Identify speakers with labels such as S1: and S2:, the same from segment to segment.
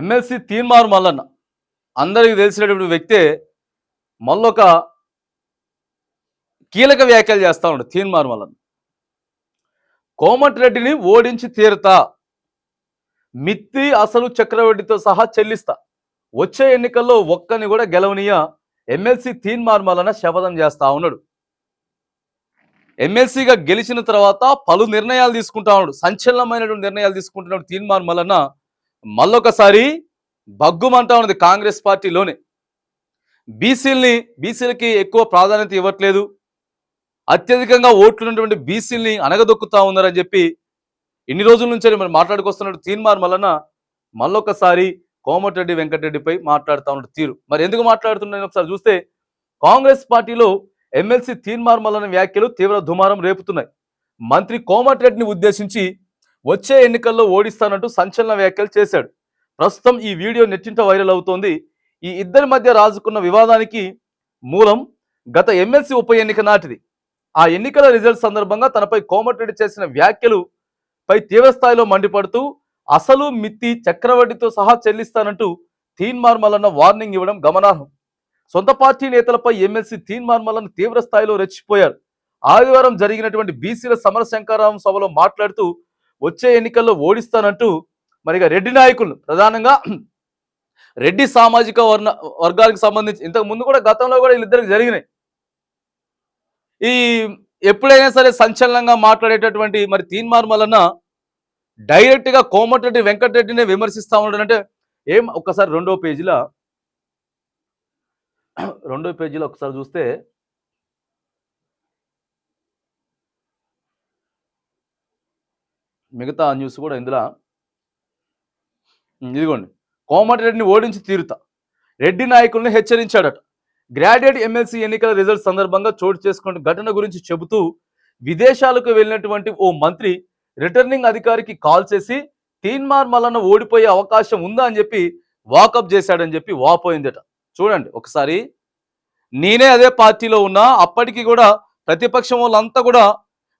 S1: MLC Teenmar Mallanna. అందరికీ తెలిసినటువంటి వ్యక్తే మళ్ళొక కీలక వ్యాఖ్యలు చేస్తా ఉన్నాడు తీన్మార్ మల్లన్న. కోమటిరెడ్డిని ఓడించి తీరుతా. మిత్తి అసలు చక్రవర్తితో సహా చెల్లిస్తా. వచ్చే ఎన్నికల్లో ఒక్కని కూడా గెలవనీయ ఎమ్మెల్సీ తీన్మార్ మల్లన్న శపథం చేస్తా ఉన్నాడు. ఎమ్మెల్సీగా గెలిచిన తర్వాత పలు నిర్ణయాలు తీసుకుంటా ఉన్నాడు. సంచలనమైనటువంటి నిర్ణయాలు తీసుకుంటున్నాడు తీన్మార్ మల్లన్న. మళ్ళొకసారి బగ్గుమంటా ఉన్నది కాంగ్రెస్ పార్టీలోనే. బీసీల్ని బీసీలకి ఎక్కువ ప్రాధాన్యత ఇవ్వట్లేదు. అత్యధికంగా ఓట్లున్నటువంటి బీసీల్ని అనగదొక్కుతా ఉన్నారని చెప్పి ఇన్ని రోజుల నుంచి మరి మాట్లాడుకొస్తున్నట్టు తీన్మార్ మల్లన్న మళ్ళొకసారి కోమటిరెడ్డి వెంకటరెడ్డిపై మాట్లాడుతూ ఉన్నాడు తీరు. మరి ఎందుకు మాట్లాడుతున్నాను ఒకసారి చూస్తే కాంగ్రెస్ పార్టీలో ఎమ్మెల్సీ తీన్మార్ మల్లన్న వ్యాఖ్యలు తీవ్ర దుమారం రేపుతున్నాయి. మంత్రి కోమటిరెడ్డిని ఉద్దేశించి వచ్చే ఎన్నికల్లో ఓడిస్తానంటూ సంచలన వ్యాఖ్యలు చేశాడు. ప్రస్తుతం ఈ వీడియో నెట్టింట వైరల్ అవుతోంది. ఈ ఇద్దరి మధ్య రాజుకున్న వివాదానికి మూలం గత ఎమ్మెల్సీ ఉప ఎన్నిక నాటిది. ఆ ఎన్నికల రిజల్ట్ సందర్భంగా తనపై కోమటిరెడ్డి చేసిన వ్యాఖ్యలు పై తీవ్రస్థాయిలో మండిపడుతూ అసలు మిత్తి చక్రవడ్డీతో సహా చెల్లిస్తానంటూ తీన్మార్ వార్నింగ్ ఇవ్వడం గమనార్హం. సొంత పార్టీ నేతలపై ఎమ్మెల్సీ తీన్మార్ మల్లన్న తీవ్ర స్థాయిలో రెచ్చిపోయారు. ఆదివారం జరిగినటువంటి బీసీల సమర శంకరరావం సభలో మాట్లాడుతూ వచ్చే ఎన్నికల్లో ఓడిస్తానంటూ మరిగా రెడ్డి నాయకులు ప్రధానంగా రెడ్డి సామాజిక వర్ణ వర్గాలకు సంబంధించి ఇంతకు ముందు కూడా గతంలో కూడా వీళ్ళిద్దరికి జరిగినాయి. ఈ ఎప్పుడైనా సరే సంచలనంగా మాట్లాడేటటువంటి మరి తీన్మార్ మల్లన్న డైరెక్ట్గా కోమటిరెడ్డి వెంకటరెడ్డినే విమర్శిస్తూ ఉంటాడంటే ఏం ఒక్కసారి రెండో పేజీలో రెండో పేజీలో ఒకసారి చూస్తే మిగతా న్యూస్ కూడా ఇందులో. ఇదిగోండి. కోమటి రెడ్డిని ఓడించి తీరుతా. రెడ్డి నాయకుల్ని హెచ్చరించాడట. గ్రాడ్యుయేట్ ఎమ్మెల్సీ ఎన్నికల రిజల్ట్ సందర్భంగా చోటు చేసుకున్న ఘటన గురించి చెబుతూ విదేశాలకు వెళ్ళినటువంటి ఓ మంత్రి రిటర్నింగ్ అధికారికి కాల్ చేసి తీన్మార్ మల్లన్న ఓడిపోయే అవకాశం ఉందా? అని చెప్పి వాకప్ చేశాడని చెప్పి వాపోయిందట చూడండి ఒకసారి. నేనే అదే పార్టీలో ఉన్నా అప్పటికి కూడా ప్రతిపక్షం వాళ్ళంతా కూడా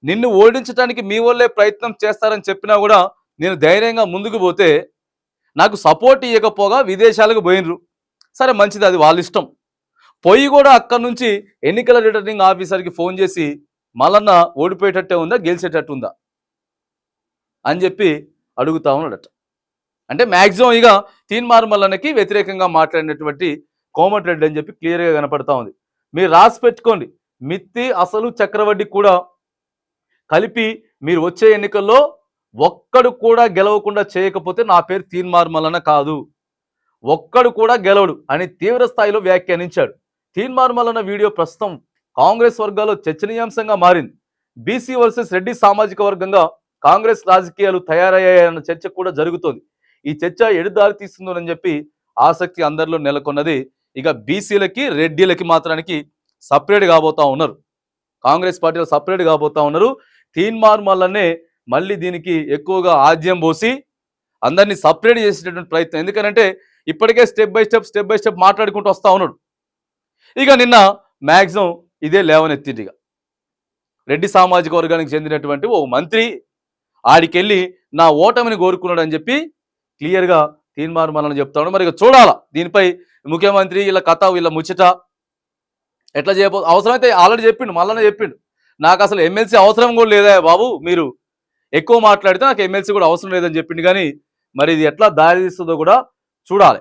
S1: నిన్ను ఓడించడానికి మీ వాళ్ళే ప్రయత్నం చేస్తారని చెప్పినా కూడా నేను ధైర్యంగా ముందుకు పోతే నాకు సపోర్ట్ ఇవ్వకపోగా విదేశాలకు పోయినరు. సరే మంచిది అది వాళ్ళ ఇష్టం. పోయి కూడా అక్కడి నుంచి ఎన్నికల రిటర్నింగ్ ఆఫీసర్కి ఫోన్ చేసి మల్లన్న ఓడిపోయేటట్టే ఉందా గెలిచేటట్టు ఉందా? అని చెప్పి అడుగుతా ఉన్నాడట. అంటే మ్యాక్సిమం ఇక తీన్మార్ మల్లన్నకి వ్యతిరేకంగా మాట్లాడినటువంటి కోమటిరెడ్డి అని చెప్పి క్లియర్గా కనపడతా ఉంది. మీరు రాసి పెట్టుకోండి. మిత్తి అసలు చక్రవడ్డీ కూడా కలిపి మీరు వచ్చే ఎన్నికల్లో ఒక్కడు కూడా గెలవకుండా చేయకపోతే నా పేరు తీన్మార్మలన కాదు. ఒక్కడు కూడా గెలవడు అని తీవ్ర స్థాయిలో వ్యాఖ్యానించాడు. తీన్మార్మలన వీడియో ప్రస్తుతం కాంగ్రెస్ వర్గాల్లో చర్చనీయాంశంగా మారింది. బీసీ వర్సెస్ రెడ్డి సామాజిక వర్గంగా కాంగ్రెస్ రాజకీయాలు తయారయ్యాయన్న చర్చ కూడా జరుగుతోంది. ఈ చర్చ ఎడుదారి తీస్తుందని చెప్పి ఆసక్తి అందరిలో నెలకొన్నది. ఇక బీసీలకి రెడ్డిలకి మాత్రానికి సపరేట్ కాబోతా ఉన్నారు. కాంగ్రెస్ పార్టీలో సపరేట్ కాబోతా ఉన్నారు. తీన్మార్ మల్లనే మళ్ళీ దీనికి ఎక్కువగా ఆద్యం పోసి అందరినీ సపరేట్ చేసేటటువంటి ప్రయత్నం. ఎందుకంటే ఇప్పటికే step by step step by step మాట్లాడుకుంటూ వస్తూ ఉన్నాడు. ఇక నిన్న మ్యాక్సిమం ఇదే లేవనెత్తింది ఇక. రెడ్డి సామాజిక వర్గానికి చెందినటువంటి ఓ మంత్రి ఆడికెళ్ళి నా ఓటమిని కోరుకున్నాడు అని చెప్పి క్లియర్గా తీన్మార్ మల్లన చెప్తాడు మరి ఇక చూడాలా దీనిపై ముఖ్యమంత్రి ఇలా కథ వీళ్ళ ముచ్చట ఎట్లా చేయబో అవసరమైతే ఆల్రెడీ చెప్పిండు మళ్ళీ చెప్పిండు. నాకు అసలు ఎమ్మెల్సీ అవసరం కూడా లేదా బాబు? మీరు ఎక్కువ మాట్లాడితే నాకు ఎమ్మెల్సీ కూడా అవసరం లేదని చెప్పిండు. కానీ మరి ఇది ఎట్లా దారి తీస్తుందో కూడా చూడాలి.